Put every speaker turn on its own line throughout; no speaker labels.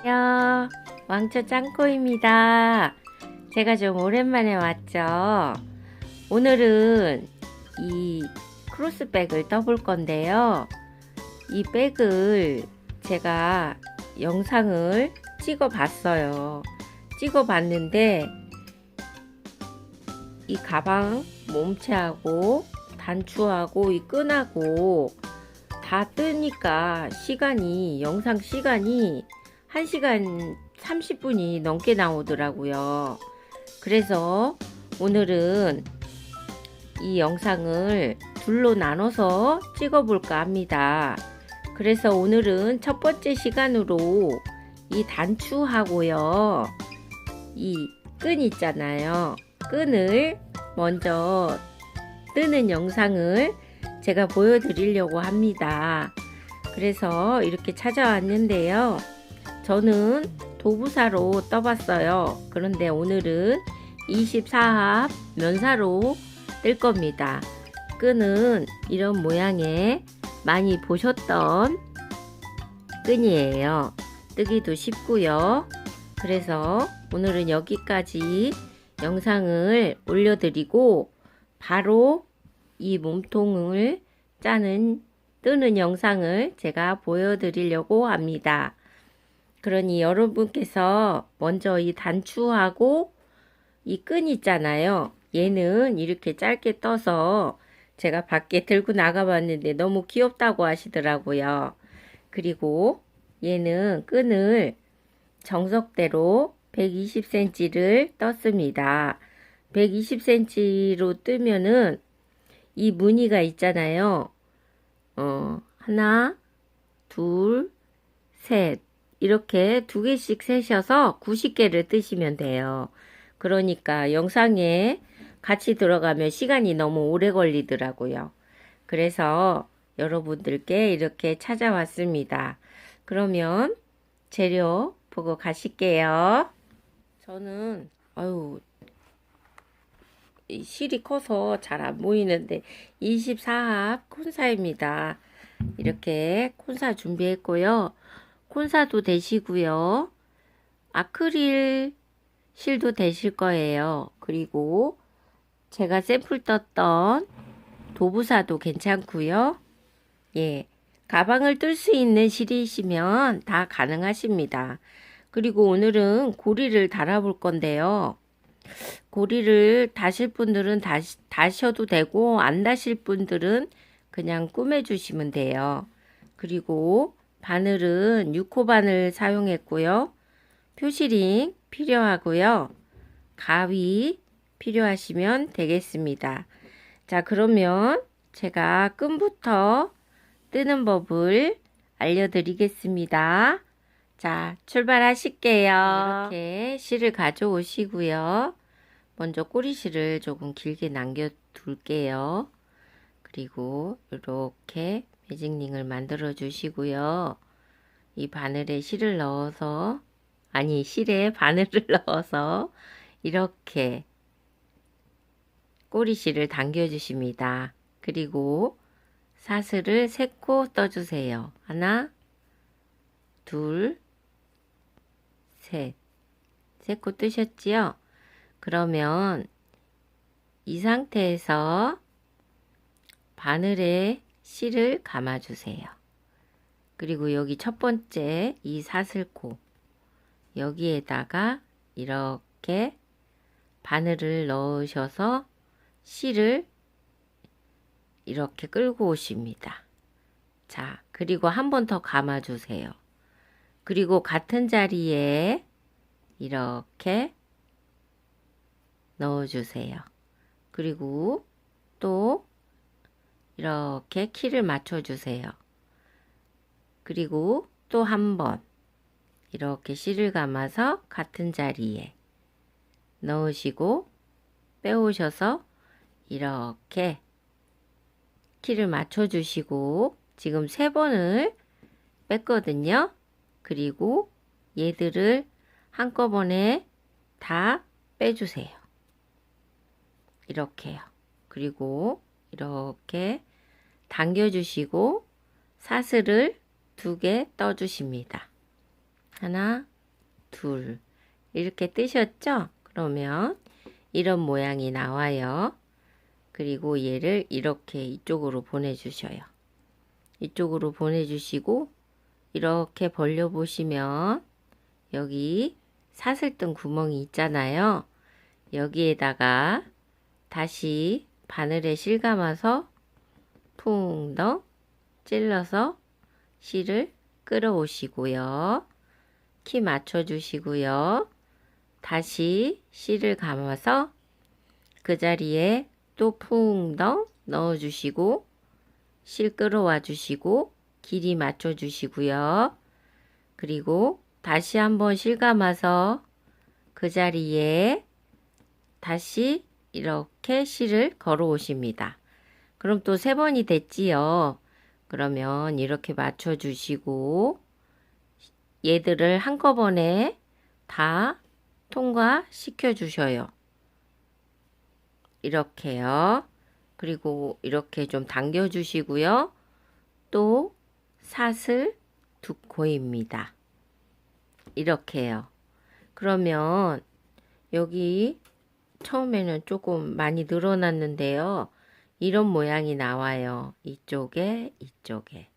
안녕. 왕초 짱코입니다. 제가 좀 오랜만에 왔죠. 오늘은 이 크로스백을 떠볼 건데요. 이 백을 제가 영상을 찍어 봤어요. 찍어 봤는데 이 가방 몸체하고 단추하고 이 끈하고 다 뜨니까 시간이 영상 시간이 1시간 30분이 넘게 나오더라고요. 그래서 오늘은 이 영상을 둘로 나눠서 찍어볼까 합니다. 그래서 오늘은 첫 번째 시간으로 이 단추하고요. 이 끈 있잖아요. 끈을 먼저 뜨는 영상을 제가 보여드리려고 합니다. 그래서 이렇게 찾아왔는데요. 저는 도부사로 떠봤어요. 그런데 오늘은 24합 면사로 뜰 겁니다. 끈은 이런 모양의 많이 보셨던 끈이에요. 뜨기도 쉽고요. 그래서 오늘은 여기까지 영상을 올려드리고 바로 이 몸통을 짜는 뜨는 영상을 제가 보여드리려고 합니다. 그러니 여러분께서 먼저 이 단추하고 이 끈 있잖아요. 얘는 이렇게 짧게 떠서 제가 밖에 들고 나가봤는데 너무 귀엽다고 하시더라고요. 그리고 얘는 끈을 정석대로 120cm를 떴습니다. 120cm로 뜨면은 이 무늬가 있잖아요. 어, 하나, 둘, 셋. 이렇게 두 개씩 세셔서 90개를 뜨시면 돼요. 그러니까 영상에 같이 들어가면 시간이 너무 오래 걸리더라고요. 그래서 여러분들께 이렇게 찾아왔습니다. 그러면 재료 보고 가실게요. 저는 아유 이 실이 커서 잘 안 보이는데 24합 콘사입니다. 이렇게 콘사 준비했고요. 콘사도 되시고요. 아크릴 실도 되실 거예요. 그리고 제가 샘플 떴던 도부사도 괜찮고요. 예. 가방을 뜰 수 있는 실이시면 다 가능하십니다. 그리고 오늘은 고리를 달아볼 건데요. 고리를 다실 분들은 다시, 다셔도 되고 안 다실 분들은 그냥 꾸며주시면 돼요. 그리고 바늘은 6호 바늘 사용했고요. 표시링 필요하고요. 가위 필요하시면 되겠습니다. 자 그러면 제가 끈부터 뜨는 법을 알려드리겠습니다. 자 출발하실게요. 이렇게 실을 가져오시고요. 먼저 꼬리실을 조금 길게 남겨 둘게요. 그리고 이렇게 매직링을 만들어 주시고요. 이 바늘에 실을 넣어서 아니 실에 바늘을 넣어서 이렇게 꼬리실을 당겨 주십니다. 그리고 사슬을 세코 떠주세요. 하나, 둘, 셋. 세코 뜨셨지요? 그러면 이 상태에서 바늘에 실을 감아주세요. 그리고 여기 첫 번째 이 사슬코 여기에다가 이렇게 바늘을 넣으셔서 실을 이렇게 끌고 오십니다. 자, 그리고 한 번 더 감아주세요. 그리고 같은 자리에 이렇게 넣어주세요. 그리고 또 이렇게 키를 맞춰주세요. 그리고 또 한 번 이렇게 실을 감아서 같은 자리에 넣으시고 빼오셔서 이렇게 키를 맞춰주시고 지금 세 번을 뺐거든요. 그리고 얘들을 한꺼번에 다 빼주세요. 이렇게요. 그리고 이렇게 당겨주시고 사슬을 두 개 떠주십니다. 하나, 둘. 이렇게 뜨셨죠? 그러면 이런 모양이 나와요. 그리고 얘를 이렇게 이쪽으로 보내주셔요. 이쪽으로 보내주시고 이렇게 벌려보시면 여기 사슬 뜬 구멍이 있잖아요. 여기에다가 다시 바늘에 실감아서 풍덩 찔러서 실을 끌어오시고요. 키 맞춰주시고요. 다시 실을 감아서 그 자리에 또 풍덩 넣어주시고 실 끌어와 주시고 길이 맞춰 주시고요. 그리고 다시 한번 실 감아서 그 자리에 다시 이렇게 실을 걸어 오십니다. 그럼 또 세 번이 됐지요. 그러면 이렇게 맞춰 주시고 얘들을 한꺼번에 다 통과시켜 주셔요. 이렇게요. 그리고 이렇게 좀 당겨 주시고요. 또 사슬 두 코입니다. 이렇게요. 그러면 여기 처음에는 조금 많이 늘어났는데요. 이런 모양이 나와요. 이쪽에, 이쪽에.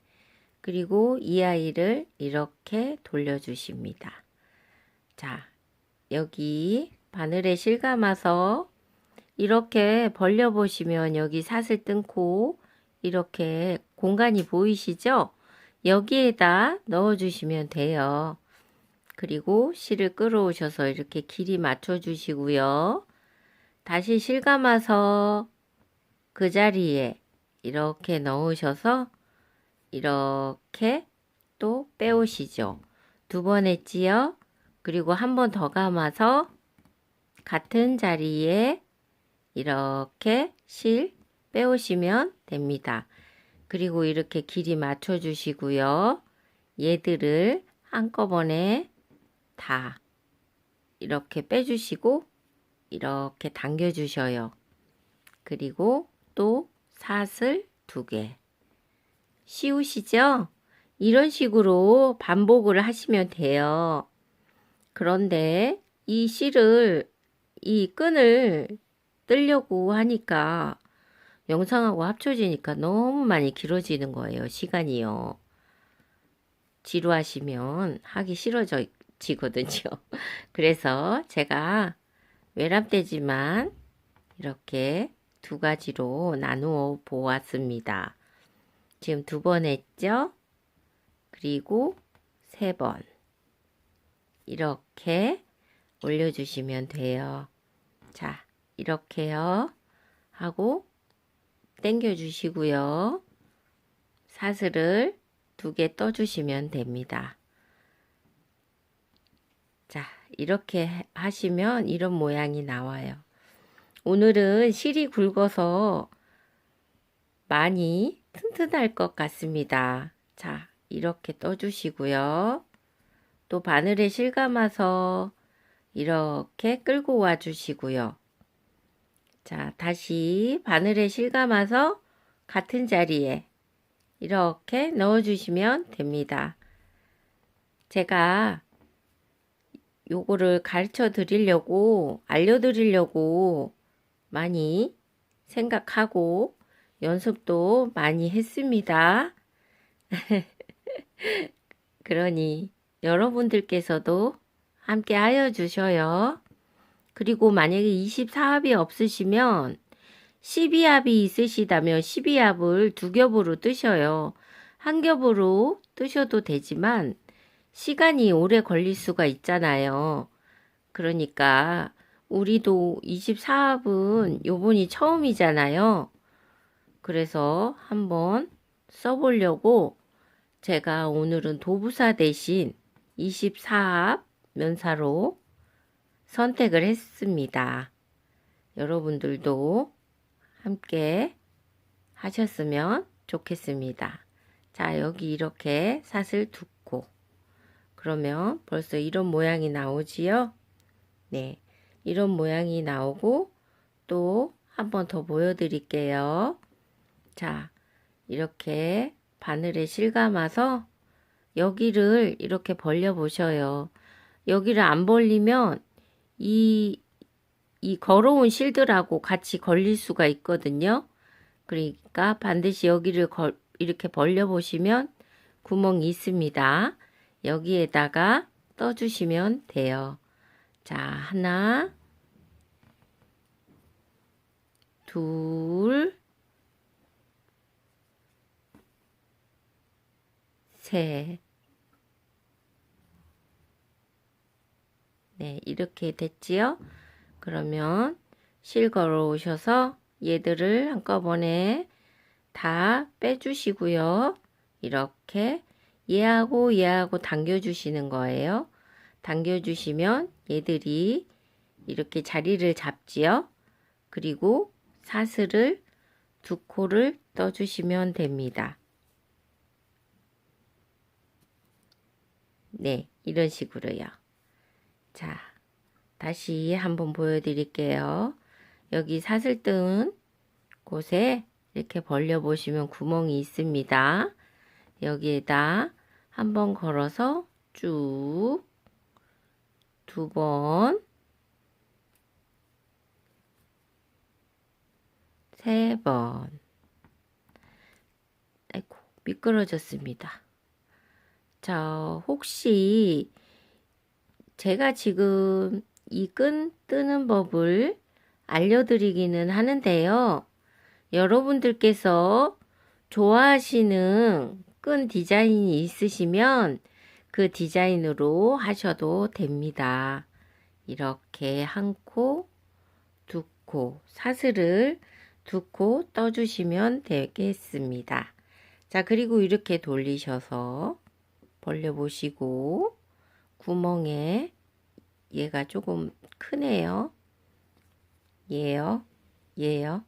그리고 이 아이를 이렇게 돌려주십니다. 자, 여기 바늘에 실감아서 이렇게 벌려보시면 여기 사슬 뜬코 이렇게 공간이 보이시죠? 여기에다 넣어주시면 돼요. 그리고 실을 끌어오셔서 이렇게 길이 맞춰주시고요. 다시 실감아서 그 자리에 이렇게 넣으셔서 이렇게 또 빼오시죠. 두 번 했지요. 그리고 한 번 더 감아서 같은 자리에 이렇게 실 빼오시면 됩니다. 그리고 이렇게 길이 맞춰 주시고요. 얘들을 한꺼번에 다 이렇게 빼주시고 이렇게 당겨 주셔요. 그리고 또 사슬 두 개. 쉬우시죠? 이런 식으로 반복을 하시면 돼요. 그런데 이 실을, 이 끈을 뜨려고 하니까 영상하고 합쳐지니까 너무 많이 길어지는 거예요. 시간이요. 지루하시면 하기 싫어지거든요. 그래서 제가 외람되지만 이렇게 두 가지로 나누어 보았습니다. 지금 두 번 했죠? 그리고 세 번. 이렇게 올려주시면 돼요. 자, 이렇게요. 하고 당겨 주시고요. 사슬을 두 개 떠주시면 됩니다. 자, 이렇게 하시면 이런 모양이 나와요. 오늘은 실이 굵어서 많이 튼튼할 것 같습니다. 자, 이렇게 떠주시고요. 또 바늘에 실 감아서 이렇게 끌고 와 주시고요. 자, 다시 바늘에 실 감아서 같은 자리에 이렇게 넣어주시면 됩니다. 제가 요거를 가르쳐 드리려고, 알려드리려고 많이 생각하고 연습도 많이 했습니다. 그러니 여러분들께서도 함께 하여 주셔요. 그리고 만약에 24합이 없으시면 12합이 있으시다면 12합을 두 겹으로 뜨셔요. 한 겹으로 뜨셔도 되지만 시간이 오래 걸릴 수가 있잖아요. 그러니까 우리도 24합은 요번이 처음이잖아요. 그래서 한번 써보려고 제가 오늘은 도부사 대신 24합 면사로 선택을 했습니다. 여러분들도 함께 하셨으면 좋겠습니다. 자, 여기 이렇게 사슬 두고 그러면 벌써 이런 모양이 나오지요? 네. 이런 모양이 나오고 또 한 번 더 보여드릴게요. 자, 이렇게 바늘에 실감아서 여기를 이렇게 벌려 보셔요. 여기를 안 벌리면 이, 이 걸어온 실들하고 같이 걸릴 수가 있거든요. 그러니까 반드시 여기를 걸, 이렇게 벌려 보시면 구멍이 있습니다. 여기에다가 떠주시면 돼요. 자, 하나, 둘, 셋. 네, 이렇게 됐지요? 그러면 실 걸어 오셔서 얘들을 한꺼번에 다 빼주시고요. 이렇게 얘하고 얘하고 당겨주시는 거예요. 당겨주시면 얘들이 이렇게 자리를 잡지요. 그리고 사슬을 두 코를 떠주시면 됩니다. 네, 이런 식으로요. 자, 다시 한번 보여드릴게요. 여기 사슬 뜬 곳에 이렇게 벌려보시면 구멍이 있습니다. 여기에다 한번 걸어서 쭉 두 번, 세 번. 아이고, 미끄러졌습니다. 자, 혹시 제가 지금 이 끈 뜨는 법을 알려드리기는 하는데요. 여러분들께서 좋아하시는 끈 디자인이 있으시면 그 디자인으로 하셔도 됩니다. 이렇게 한 코, 두 코, 사슬을 두 코 떠주시면 되겠습니다. 자, 그리고 이렇게 돌리셔서 벌려보시고 구멍에 얘가 조금 크네요. 얘요, 얘요.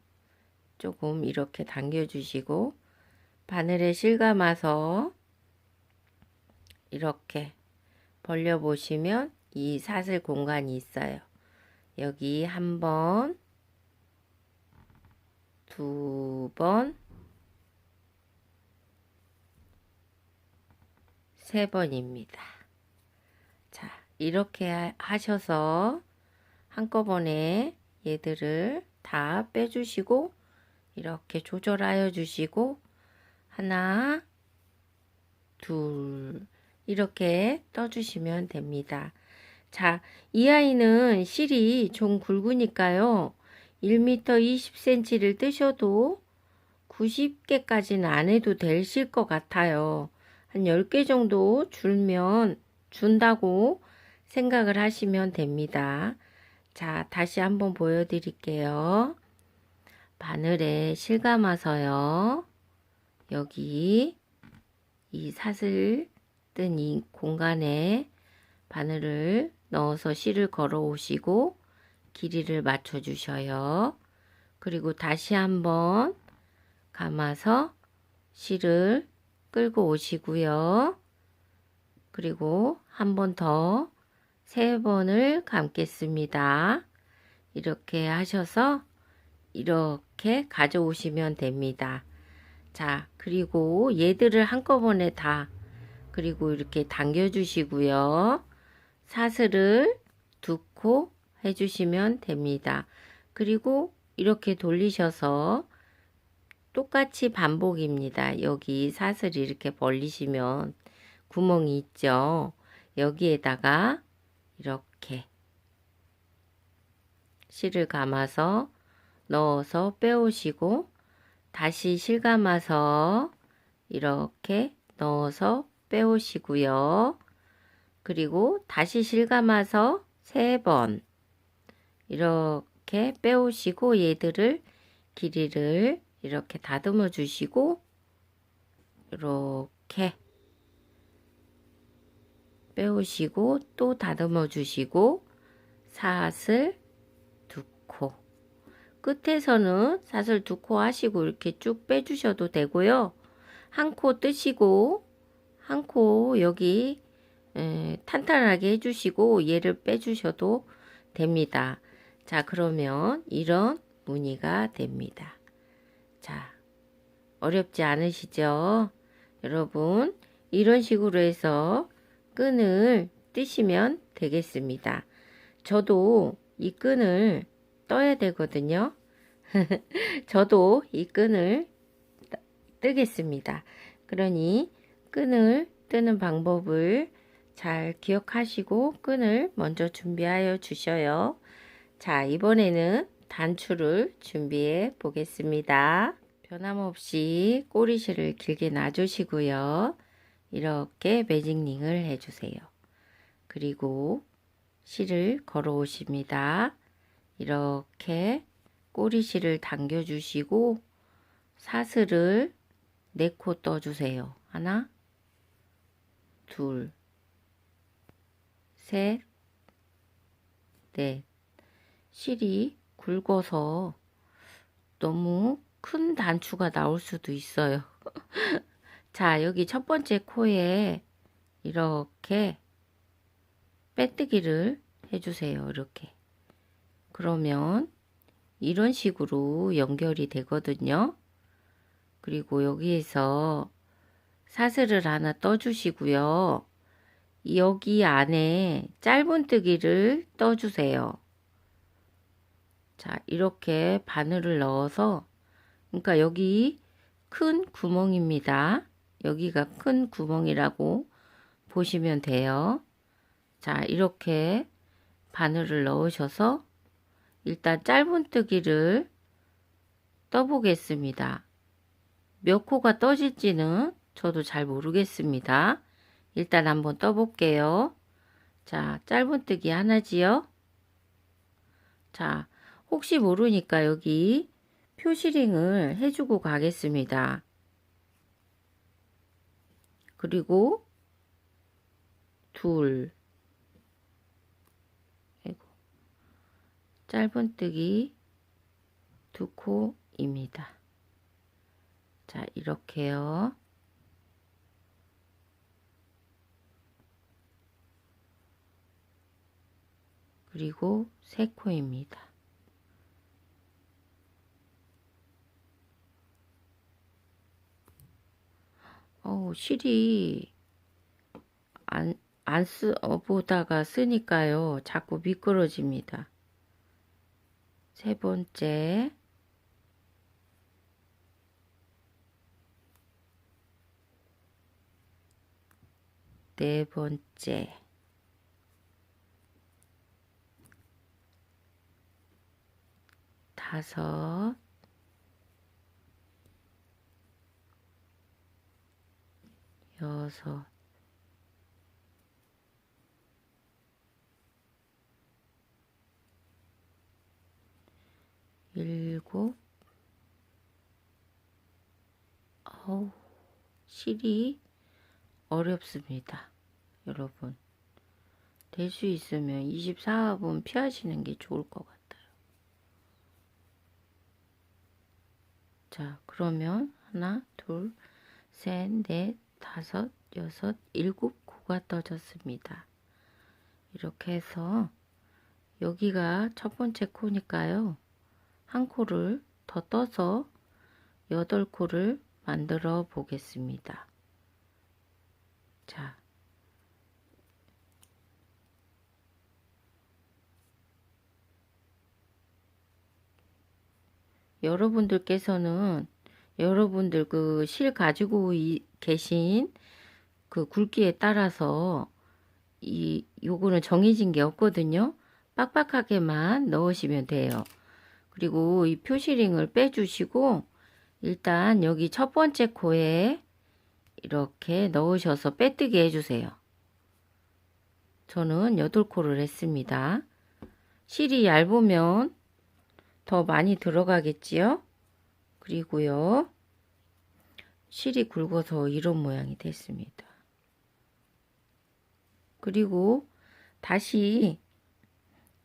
조금 이렇게 당겨주시고 바늘에 실감아서 이렇게 벌려보시면 이 사슬 공간이 있어요. 여기 한 번, 두 번, 세 번입니다. 자, 이렇게 하셔서 한꺼번에 얘들을 다 빼주시고 이렇게 조절하여 주시고 하나, 둘 이렇게 떠주시면 됩니다. 자, 이 아이는 실이 좀 굵으니까요. 1m 20cm를 뜨셔도 90개까지는 안 해도 될실것 같아요. 한 10개 정도 줄면 준다고 생각을 하시면 됩니다. 자, 다시 한번 보여드릴게요. 바늘에 실 감아서요. 여기 이 사슬 뜬 이 공간에 바늘을 넣어서 실을 걸어 오시고 길이를 맞춰 주셔요. 그리고 다시 한번 감아서 실을 끌고 오시고요. 그리고 한 번 더 세 번을 감겠습니다. 이렇게 하셔서 이렇게 가져오시면 됩니다. 자, 그리고 얘들을 한꺼번에 다 그리고 이렇게 당겨 주시고요. 사슬을 두 코 해주시면 됩니다. 그리고 이렇게 돌리셔서 똑같이 반복입니다. 여기 사슬 이렇게 벌리시면 구멍이 있죠. 여기에다가 이렇게 실을 감아서 넣어서 빼오시고 다시 실 감아서 이렇게 넣어서 빼오시고요. 그리고 다시 실 감아서 세 번 이렇게 빼오시고 얘들을 길이를 이렇게 다듬어 주시고 이렇게 빼오시고 또 다듬어 주시고 사슬 두 코 끝에서는 사슬 두 코 하시고 이렇게 쭉 빼주셔도 되고요. 한 코 뜨시고 한 코 여기 에, 탄탄하게 해주시고 얘를 빼주셔도 됩니다. 자 그러면 이런 무늬가 됩니다. 자 어렵지 않으시죠? 여러분 이런 식으로 해서 끈을 뜨시면 되겠습니다. 저도 이 끈을 떠야 되거든요. 저도 이 끈을 뜨- 뜨겠습니다. 그러니 끈을 뜨는 방법을 잘 기억하시고 끈을 먼저 준비하여 주셔요. 자, 이번에는 단추를 준비해 보겠습니다. 변함없이 꼬리실을 길게 놔주시고요. 이렇게 매직링을 해주세요. 그리고 실을 걸어 오십니다. 이렇게 꼬리실을 당겨주시고 사슬을 네 코 떠주세요. 하나, 둘, 셋, 넷. 실이 굵어서 너무 큰 단추가 나올 수도 있어요. 자, 여기 첫 번째 코에 이렇게 빼뜨기를 해주세요. 이렇게. 그러면 이런 식으로 연결이 되거든요. 그리고 여기에서 사슬을 하나 떠주시고요. 여기 안에 짧은뜨기를 떠주세요. 자, 이렇게 바늘을 넣어서, 그러니까 여기 큰 구멍입니다. 여기가 큰 구멍이라고 보시면 돼요. 자, 이렇게 바늘을 넣으셔서 일단 짧은뜨기를 떠보겠습니다. 몇 코가 떠질지는 저도 잘 모르겠습니다. 일단 한번 떠볼게요. 자, 짧은뜨기 하나지요. 자, 혹시 모르니까 여기 표시링을 해주고 가겠습니다. 그리고 둘, 아이고, 짧은뜨기 두 코입니다. 자, 이렇게요. 그리고 세 코입니다. 어우, 실이 안, 안 쓰, 어, 보다가 쓰니까요. 자꾸 미끄러집니다. 세 번째. 네 번째. 다섯. 여섯. 일곱. 어우, 실이 어렵습니다. 여러분. 될 수 있으면 24합은 피하시는 게 좋을 것 같아요. 자, 그러면 하나, 둘, 셋, 넷, 다섯, 여섯, 일곱 코가 떠졌습니다. 이렇게 해서 여기가 첫 번째 코니까요. 한 코를 더 떠서 여덟 코를 만들어 보겠습니다. 자, 여러분들께서는 여러분들 그 실 가지고 이- 계신 그 굵기에 따라서 이 요거는 정해진 게 없거든요. 빡빡하게만 넣으시면 돼요. 그리고 이 표시링을 빼주시고 일단 여기 첫 번째 코에 이렇게 넣으셔서 빼뜨기 해주세요. 저는 8코를 했습니다. 실이 얇으면 더 많이 들어가겠지요? 그리고요. 실이 굵어서 이런 모양이 됐습니다. 그리고 다시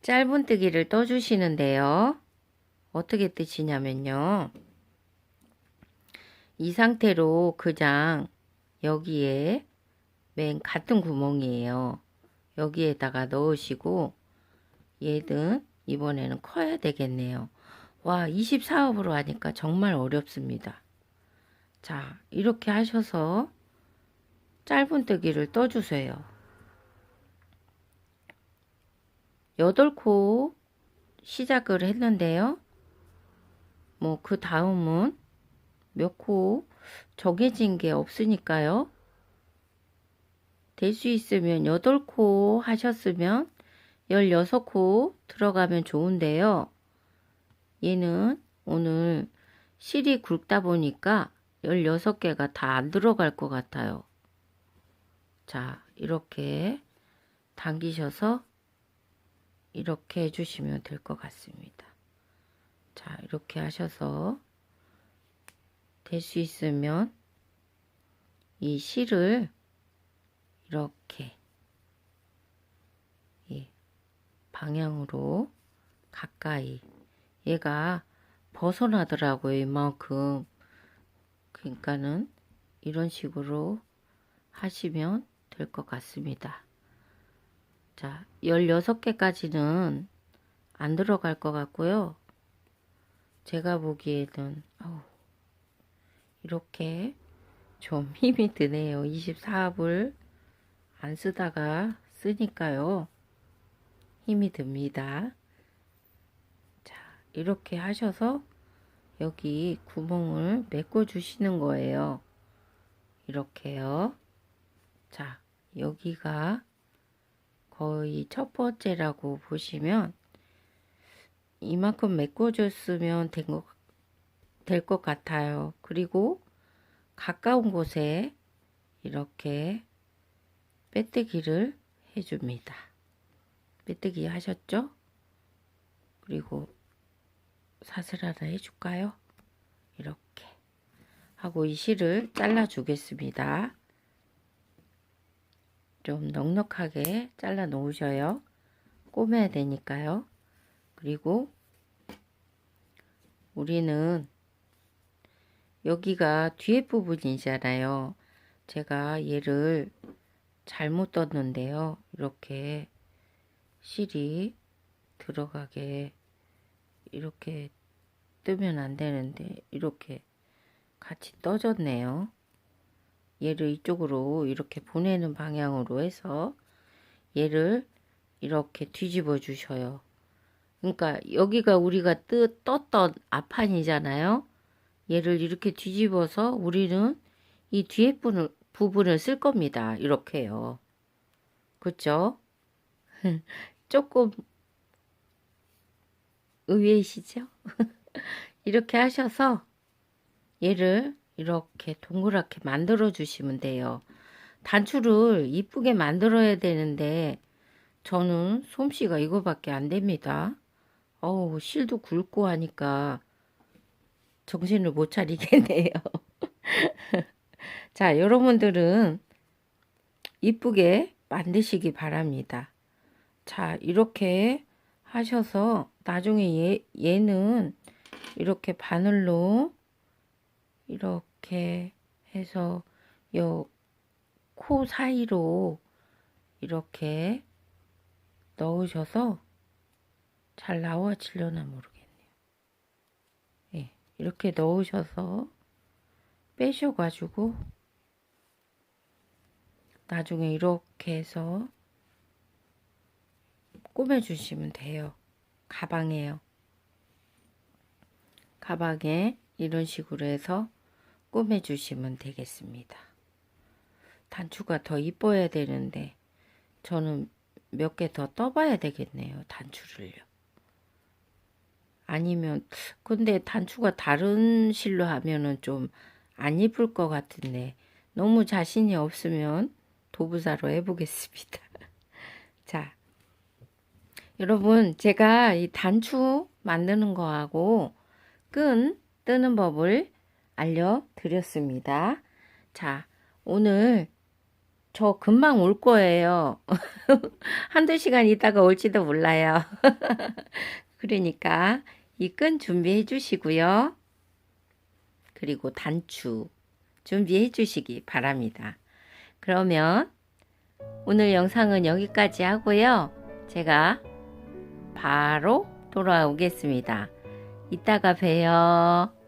짧은뜨기를 떠주시는데요. 어떻게 뜨시냐면요. 이 상태로 그냥 여기에 맨 같은 구멍이에요. 여기에다가 넣으시고 얘는 이번에는 커야 되겠네요. 와 24합으로 하니까 정말 어렵습니다. 자 이렇게 하셔서 짧은뜨기를 떠주세요. 여덟 코 시작을 했는데요. 뭐 그 다음은 몇 코 정해진 게 없으니까요. 될 수 있으면 여덟 코 하셨으면 열여섯 코 들어가면 좋은데요. 얘는 오늘 실이 굵다 보니까 16개가 다 안 들어갈 것 같아요. 자, 이렇게 당기셔서 이렇게 해주시면 될 것 같습니다. 자, 이렇게 하셔서 될 수 있으면 이 실을 이렇게 이 방향으로 가까이 얘가 벗어나더라고요. 이만큼. 그러니까는 이런 식으로 하시면 될 것 같습니다. 자, 16개까지는 안 들어갈 것 같고요. 제가 보기에는 어우, 이렇게 좀 힘이 드네요. 24합을 안 쓰다가 쓰니까요. 힘이 듭니다. 자, 이렇게 하셔서 여기 구멍을 메꿔 주시는 거예요. 이렇게요. 자, 여기가 거의 첫 번째라고 보시면 이만큼 메꿔줬으면 된 것, 될 것 같아요. 그리고 가까운 곳에 이렇게 빼뜨기를 해줍니다. 빼뜨기 하셨죠? 그리고 사슬 하나 해줄까요? 이렇게 하고 이 실을 잘라 주겠습니다. 좀 넉넉하게 잘라 놓으셔요. 꼬매야 되니까요. 그리고 우리는 여기가 뒤에 부분이잖아요. 제가 얘를 잘못 떴는데요. 이렇게 실이 들어가게 이렇게 뜨면 안 되는데 이렇게 같이 떠졌네요. 얘를 이쪽으로 이렇게 보내는 방향으로 해서 얘를 이렇게 뒤집어 주셔요. 그러니까 여기가 우리가 뜨, 떴던 앞판이잖아요. 얘를 이렇게 뒤집어서 우리는 이 뒤에 부분을, 부분을 쓸 겁니다. 이렇게요. 그쵸? 조금 의외이시죠? 이렇게 하셔서 얘를 이렇게 동그랗게 만들어 주시면 돼요. 단추를 이쁘게 만들어야 되는데 저는 솜씨가 이거밖에 안 됩니다. 어우 실도 굵고 하니까 정신을 못 차리겠네요. 자 여러분들은 이쁘게 만드시기 바랍니다. 자 이렇게 하셔서 나중에 얘, 얘는 이렇게 바늘로 이렇게 해서 요 코 사이로 이렇게 넣으셔서 잘 나와지려나 모르겠네요. 예, 이렇게 넣으셔서 빼셔가지고 나중에 이렇게 해서 꾸며주시면 돼요. 가방에요. 가방에 이런 식으로 해서 꾸며주시면 되겠습니다. 단추가 더 이뻐야 되는데 저는 몇 개 더 떠봐야 되겠네요. 단추를요. 아니면 근데 단추가 다른 실로 하면은 좀안 이쁠 것 같은데 너무 자신이 없으면 도부사로 해보겠습니다. 자, 여러분 제가 이 단추 만드는 거하고 끈 뜨는 법을 알려드렸습니다. 자, 오늘 저 금방 올 거예요. 한두 시간 있다가 올지도 몰라요. 그러니까 이 끈 준비해 주시고요. 그리고 단추 준비해 주시기 바랍니다. 그러면 오늘 영상은 여기까지 하고요. 제가 바로 돌아오겠습니다. 이따가 봬요.